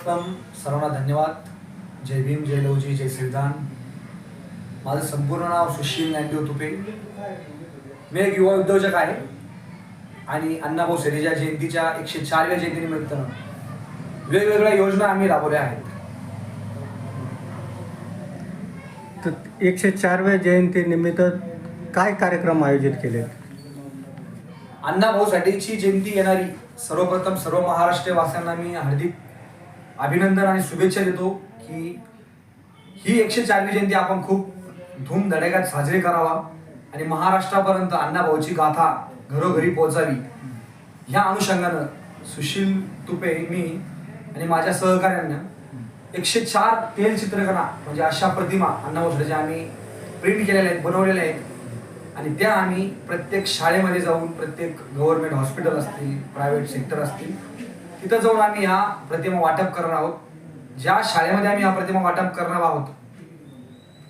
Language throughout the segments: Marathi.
प्रथम सर्वांना धन्यवाद. जय भीम जय लवजी जय श्रीदान. माझं संपूर्ण नाव सुशील ज्ञानदेव तुपे. मी एक युवा उद्योजक आहे. आणि अण्णाभाऊ सेनेच्या जयंतीच्या एकशे चारव्या जयंतीनिमित्तानं वेगवेगळ्या योजना आम्ही राबवल्या आहेत. तर एकशे चारव्या जयंतीनिमित्त काय कार्यक्रम आयोजित केले अण्णाभाऊसाठीची जयंती येणारी सर्वप्रथम सर्व महाराष्ट्रवासियांना मी हार्दिक अभिनंदन आणि शुभेच्छा देतो की ही एकशे चारवी जयंती आपण खूप धूमधडाक्यात साजरी करावा आणि महाराष्ट्रापर्यंत अण्णाभाऊची गाथा घरोघरी पोहोचावी. ह्या अनुषंगानं सुशील तुपे मी आणि माझ्या सहकाऱ्यांना एकशे चार तेल चित्रकला म्हणजे अशा प्रतिमा अण्णाभाऊसाठीच्या आम्ही प्रिंट केलेल्या आहेत बनवलेल्या आहेत. आणि त्या आम्ही प्रत्येक शाळेमध्ये जाऊन प्रत्येक गव्हर्नमेंट हॉस्पिटल असतील प्रायव्हेट सेक्टर असतील तिथं जाऊन आम्ही ह्या प्रतिमा वाटप करणार आहोत. ज्या शाळेमध्ये आम्ही ह्या प्रतिमा वाटप करणार आहोत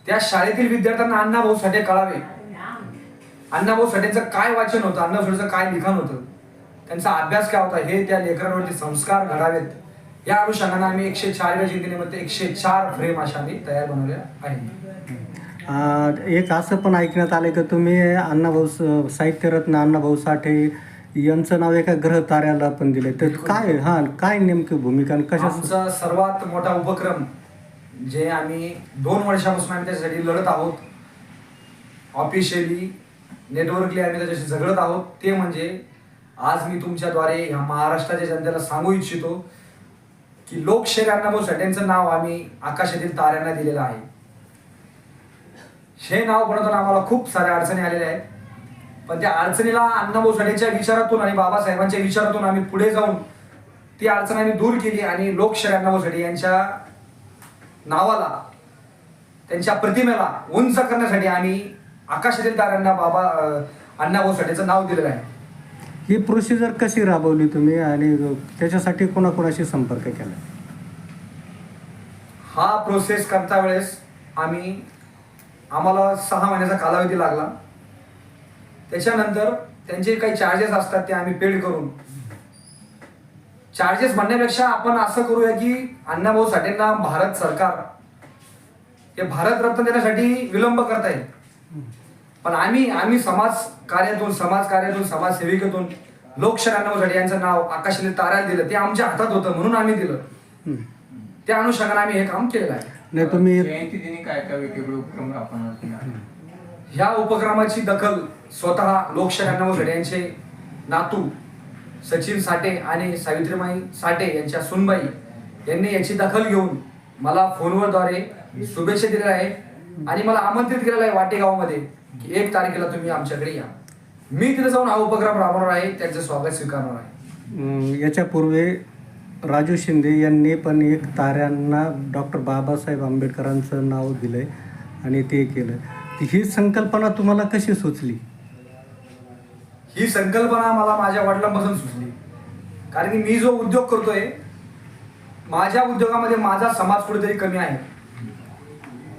त्या शाळेतील विद्यार्थ्यांना अण्णाभाऊ साठे कळावे. अण्णाभाऊ साठेचं काय वाचन होतं अण्णा साठेचं काय लिखाण होतं त्यांचा अभ्यास काय होता हे त्या लेकरांवरती संस्कार घडावेत. या अनुषंगाने आम्ही एकशे चारव्या जयंतीनिमित्त एकशे चार फ्रेम अशा आम्ही तयार बनवल्या आहेत. एक असं पण ऐकण्यात आलं की तुम्ही अण्णाभाऊ साहित्यरत्न अण्णाभाऊ साठे यांचं नाव एका ग्रह ताऱ्याला पण दिले तर काय हा काय नेमकी भूमिका आणि कशा आमचा सर्वात मोठा उपक्रम जे आम्ही दोन वर्षापासून आम्ही त्याच्यासाठी लढत आहोत ऑफिशियली नेटवर्कली आम्ही त्याच्याशी झगडत आहोत ते म्हणजे आज मी तुमच्याद्वारे ह्या महाराष्ट्राच्या जनतेला सांगू इच्छितो की लोकशाही अण्णाभाऊ साठेंचं नाव आम्ही आकाशातील ताऱ्यांना दिलेलं आहे. हे नाव बनवताना आम्हाला खूप साऱ्या अडचणी आलेल्या आहेत. पण त्या अडचणीला अण्णाभाऊ साठेंच्या विचारातून आणि बाबासाहेबांच्या विचारातून आम्ही पुढे जाऊन ती अडचण आम्ही दूर केली आणि लोकशाही अण्णाभाऊ साठे यांच्या नावाला त्यांच्या प्रतिमेला उंच करण्यासाठी आम्ही आकाशातील ताऱ्यांना बाबा अण्णाभाऊ साठेचं नाव दिलेलं आहे. ही प्रोसिजर कशी राबवली तुम्ही आणि त्याच्यासाठी कोणाकोणाशी संपर्क केला? हा प्रोसेस करता वेळेस आम्ही आम्हाला सहा महिन्याचा कालावधी लागला. त्याच्यानंतर त्यांचे काही चार्जेस असतात ते आम्ही पेड करून. चार्जेस म्हणण्यापेक्षा आपण असं करूया की अण्णाभाऊ साठेंना भारत सरकार हे भारतरत्न देण्यासाठी विलंब करताय पण आम्ही आम्ही समाज कार्यातून समाज कार्यातून समाजसेविकेतून लोकशाही अण्णाभाऊ साठे यांचं नाव आकाशाने ताऱ्याला दिलं. ते आमच्या हातात होतं म्हणून आम्ही दिलं. त्या अनुषंगाने आम्ही हे काम केलेलं आहे. नाही तुम्ही जयंती दिनी काय काय वेगवेगळे उपक्रम राबवणार? तुम्ही ह्या उपक्रमाची दखल स्वतः लोकशाही अण्णाभाऊ साठे यांचे नातू सचिन साठे आणि सावित्रीमाई साठे यांच्या सुनबाई यांनी याची दखल घेऊन मला फोनवरद्वारे शुभेच्छा दिलेल्या आहे आणि मला आमंत्रित केलेलं आहे वाटेगावमध्ये की एक तारखेला तुम्ही आमच्याकडे या. मी तिथे जाऊन हा उपक्रम राबवणार आहे. त्यांचं स्वागत स्वीकारणार आहे. याच्यापूर्वी राजू शिंदे यांनी पण एक ताऱ्यांना डॉक्टर बाबासाहेब आंबेडकरांचं नाव दिलं आणि ते केलं ही संकल्पना तुम्हाला कशी सुचली? ही संकल्पना मला माझ्या वडिलांपासून सुचली. कारण की मी जो उद्योग करतोय माझ्या उद्योगामध्ये माझा समाज कुठेतरी कमी आहे.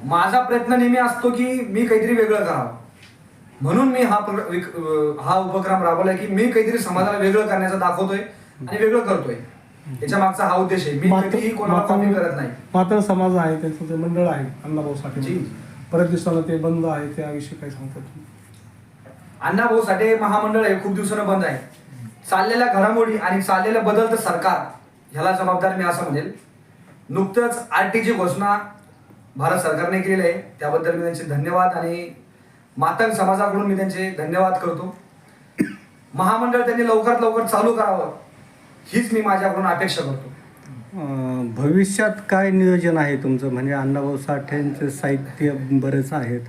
माझा प्रयत्न नेहमी असतो की मी काहीतरी वेगळं करावं. म्हणून मी हा हा उपक्रम राबवलाय की मी काहीतरी समाजाला वेगळं करण्याचा दाखवतोय आणि वेगळं करतोय. त्याच्या मागचा हा उद्देश आहे. मी कधीही कोणाला कॉपी करत नाही. मात्र समाज आहे त्यांचं मंडळ आहे अण्णाभाऊ. साठे. परत दिवसाला ते बंद आहे त्याविषयी काय सांगता तुम्ही? अण्णाभाऊ साठे महामंडळ हे खूप दिवसानं बंद आहे. चाललेल्या घडामोडी आणि चाललेलं बदलतं सरकार ह्याला जबाबदार मी असं म्हणेल. नुकतंच आर टीची घोषणा भारत सरकारने केलेली आहे. त्याबद्दल मी त्यांचे धन्यवाद आणि मातंग समाजाकडून मी त्यांचे धन्यवाद करतो. महामंडळ त्यांनी लवकरात लवकर चालू करावं हीच मी माझ्याकडून अपेक्षा करतो. भविष्यात काय नियोजन आहे तुमचं? म्हणजे अण्णाभाऊ साठेंचं साहित्य बरेच आहेत.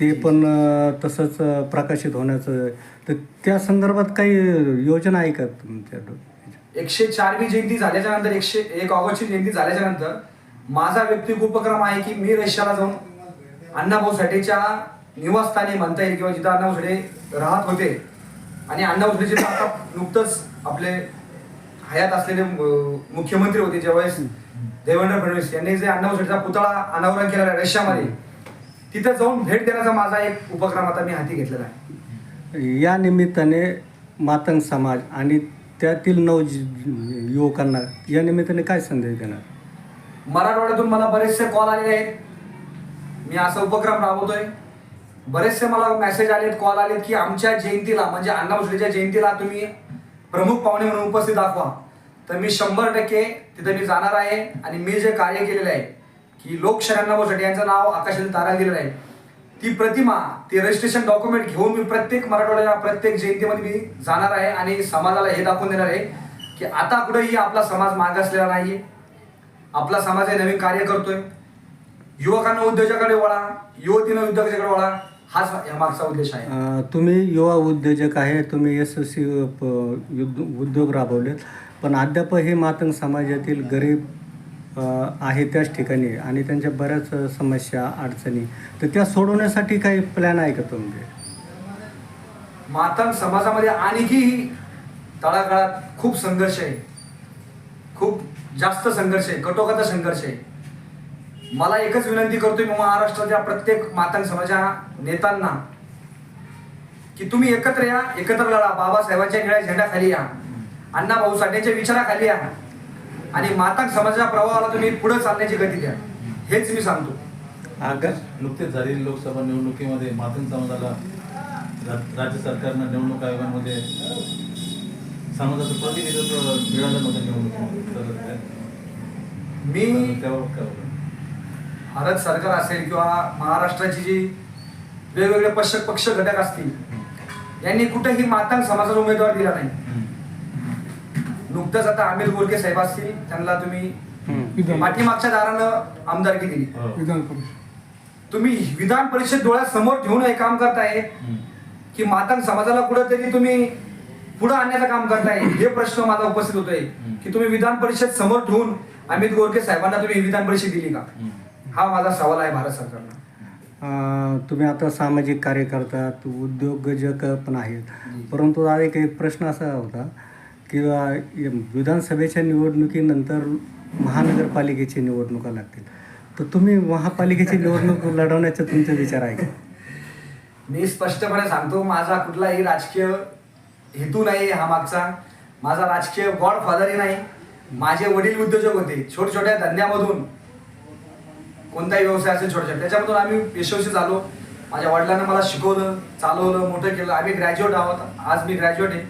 ते पण तसंच प्रकाशित होण्याचं. तर त्या संदर्भात काही योजना आहे का तुमच्या? एकशे चारवी जयंती झाल्याच्यानंतर एकशे एक ऑगस्टची जयंती झाल्याच्यानंतर माझा व्यक्तिगत उपक्रम आहे की मी रशियाला जाऊन अण्णाभाऊ साठेच्या निवासस्थानी म्हणता येईल किंवा जिथं अण्णाभाऊ साठे राहत होते. आणि अण्णाभाऊ साठे जिथं आता नुकतंच आपले हयात असलेले मुख्यमंत्री होते ज्यावेळेस देवेंद्र फडणवीस यांनी जे अण्णाभाऊ साठेचा पुतळा अनावरण केलेला आहे रशियामध्ये तिथं जाऊन भेट देण्याचा माझा एक उपक्रम आता मी हाती घेतलेला आहे. या निमित्ताने मातंग समाज आणि त्यातील नव युवकांना या निमित्ताने काय संदेश देणार? मराठवाड्यातून मला बरेचसे कॉल आलेले आहेत. मी असा उपक्रम राबवतोय. बरेचसे मला मेसेज आलेत कॉल आलेत की आमच्या जयंतीला म्हणजे अण्णा भोसलेच्या जयंतीला तुम्ही प्रमुख पाहुणे म्हणून उपस्थित दाखवा. तर मी शंभर टक्के तिथं मी जाणार आहे आणि मी जे कार्य केलेलं आहे की लोकशाही अण्णा यांचं नाव आकाशाने तारा दिलेलं आहे. ती प्रतिमा ते रजिस्ट्रेशन डॉक्युमेंट घेऊन मी प्रत्येक मराठवाड्याला प्रत्येक जयंतीमध्ये मी जाणार आहे आणि समाजाला हे दाखवून देणार आहे की आता कुठेही आपला समाज मागासलेला नाहीये. आपला समाज हे नवीन कार्य करतोय. युवकांना उद्योजकाकडे वळा युवतीनं उद्योजकाकडे वळा. हाच या मागचा उद्देश आहे. अं, तुम्ही युवा उद्योजक आहे तुम्ही यशस्वी प- युद्ध- उद्योग राबवलेत. पण अद्याप हे मातंग समाजातील गरीब अं, आहे त्याच ठिकाणी आणि त्यांच्या बऱ्याच अं, समस्या अडचणी. तर त्या सोडवण्यासाठी काही प्लॅन आहे का तुमचे? मातंग समाजामध्ये आणखी तळागाळात खूप संघर्ष आहे. खूप जास्त संघर्ष आहे कटोकता संघर्ष आहे. मला एकच विनंती करतोय मी महाराष्ट्राच्या प्रत्येक मातंग समाजा नेत्यांना की तुम्ही एकत्र या एकत्र लढा. बाबासाहेबांच्या निळ्या झेंड्याखाली या. अण्णा भाऊ साठेच्या विचाराखाली या. आणि मातंग समाजाच्या प्रवाहाला तुम्ही पुढे चालण्याची गती द्या. हेच मी सांगतो. आगा नुकतेच झालेल्या लोकसभा निवडणुकीमध्ये मातंग समाजाला राज्य सरकारनं निवडणूक आयोगामध्ये समाजाचं प्रतिनिधित्व मिळालं नव्हतं निवडणुकीमध्ये. मी? भारत सरकार असेल किंवा महाराष्ट्राची जी वेगवेगळे पक्ष पक्ष घटक असतील यांनी कुठेही मातंग समाजाचा उमेदवार दिला नाही नुकतंच आता अमित गोरके साहेब असतील त्यांना तुम्ही पाठीमागच्या दारानं आमदारकी दिली हो. विधान परिषद तुम्ही विधान परिषद डोळ्यासमोर ठेवून हे काम करताय. की मातंग समाजाला कुठेतरी तुम्ही पुढे आणण्याचं काम करताय हे प्रश्न माझा उपस्थित होतोय की तुम्ही विधान परिषद समोर ठेवून अमित गोरके साहेबांना तुम्ही विधान परिषद दिली का. हा माझा सवाल आहे भारत सरकारला. तुम्ही आता सामाजिक कार्यकर्ता उद्योजक पण आहेत. परंतु आता एक एक प्रश्न असा होता की विधानसभेच्या निवडणुकीनंतर महानगरपालिकेची निवडणुका लागतील. तर तुम्ही महापालिकेची निवडणूक लढवण्याचा तुमचा विचार आहे का? मी स्पष्टपणे सांगतो माझा कुठलाही राजकीय हेतू नाही हा मागचा. माझा राजकीय गॉड फादरही नाही. माझे वडील उद्योजक होते. छोट छोट्या धंद्यामधून कोणताही व्यवसाय असेल छोट्या छोट्या. त्याच्यामधून आम्ही यशस्वी झालो. माझ्या वडिलांना मला शिकवलं चालवलं मोठं केलं. आम्ही ग्रॅज्युएट आहोत. आज मी ग्रॅज्युएट आहे.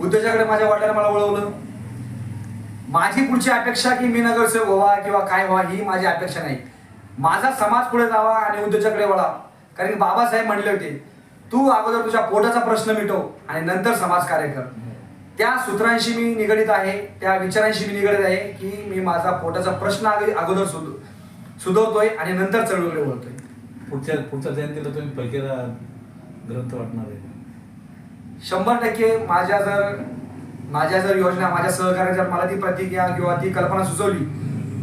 उद्योजकाकडे माझ्या वडिलांना मला वळवलं. माझी पुढची अपेक्षा की मी नगरसेवक व्हावा किंवा काय व्हावा ही माझी अपेक्षा नाही. माझा समाज पुढे जावा आणि उद्योजकाकडे वळा. कारण की बाबासाहेब म्हणले होते तू अगोदर तुझ्या पोटाचा प्रश्न मिटव आणि नंतर समाज कार्य कर. त्या सूत्रांशी मी निगडीत आहे त्या विचारांशी मी निगडीत आहे की मी माझा पोटाचा प्रश्न अगोदर सुध सुधरतोय आणि नंतर चळवळीकडे वळतोय. पुढच्या पुढच्या जयंतीला तुम्ही पैकेरा ग्रंथ वाटणार आहे. शंभर टक्के माझ्या जर माझ्या जर योजना माझ्या सहकार्याने जर मला ती प्रतिक्रिया किंवा ती कल्पना सुचवली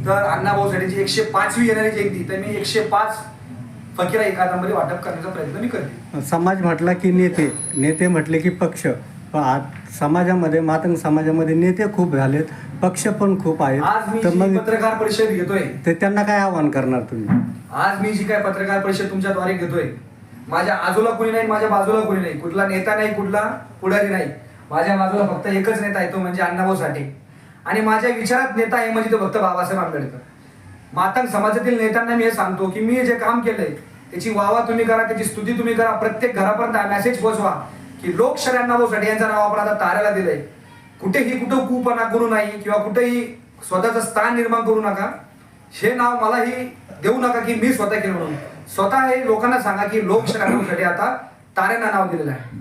तर अण्णाभाऊ साठेची एकशे पाचवी येणारी जयंती तर मी एकशे पाच फकीरा कादंबरी वाटप करण्याचा प्रयत्न मी करते. समाज म्हटला की नेते नेते म्हटले की पक्ष. पण आज समाजामध्ये मातंग समाजामध्ये नेते खूप झालेत. पक्ष पण खूप आज मी आहेत तर जी मग पत्रकार परिषद घेतोय. ते त्यांना काय आव्हान करणार तुम्ही? आज मी जी काय पत्रकार परिषद तुमच्याद्वारे घेतोय माझ्या आजूला कुणी नाही माझ्या बाजूला कुणी नाही. कुठला नेता नाही कुठला पुढारी नाही. माझ्या बाजूला फक्त एकच नेता आहे तो म्हणजे अण्णाभाऊ साठे. आणि माझ्या विचारात नेता आहे म्हणजे तो फक्त बाबासाहेब आंबेडकर. मातंग समाजातील नेत्यांना मी हे सांगतो की मी जे काम केलंय त्याची वावा तुम्ही करा त्याची स्तुती तुम्ही करा. प्रत्येक घरापर्यंत मेसेज पोहोचवा की लोकशाही अण्णाभाऊ साठे यांचं नाव आपण आता ताऱ्याला दिलंय. कुठेही कुठं कुपणा करू नाही किंवा कुठेही स्वतःचं स्थान निर्माण करू नका. हे नाव मलाही देऊ नका की मी स्वतः केलं म्हणून. स्वतः हे लोकांना सांगा की लोकशाही आता ताऱ्यांना नाव दिलेलं आहे.